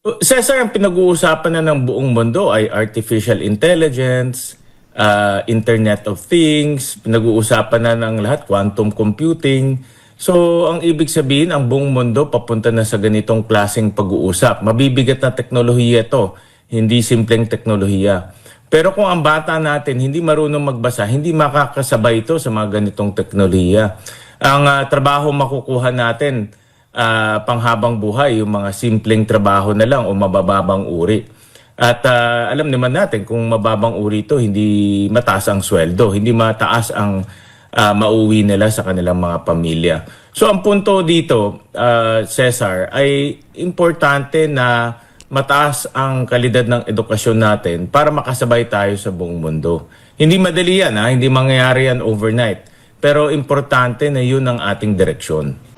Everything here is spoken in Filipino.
Cesar, ang pinag-uusapan na ng buong mundo ay artificial intelligence, uh, Internet of Things, pinag-uusapan na ng lahat, quantum computing. So, ang ibig sabihin, ang buong mundo papunta na sa ganitong klaseng pag-uusap. Mabibigat na teknolohiya ito, hindi simpleng teknolohiya. Pero kung ang bata natin hindi marunong magbasa, hindi makakasabay ito sa mga ganitong teknolohiya. Ang ah, trabaho makukuha natin, ah, panghabang buhay, yung mga simpleng trabaho na lang o mabababang uri. At ah, alam naman natin kung mababang uri ito, hindi mataas ang sweldo, hindi mataas ang ah, mauwi nila sa kanilang mga pamilya. So ang punto dito, ah, Cesar, ay importante na mataas ang kalidad ng edukasyon natin para makasabay tayo sa buong mundo. Hindi madali yan, ha? hindi mangyayari yan overnight. Pero importante na yun ang ating direksyon.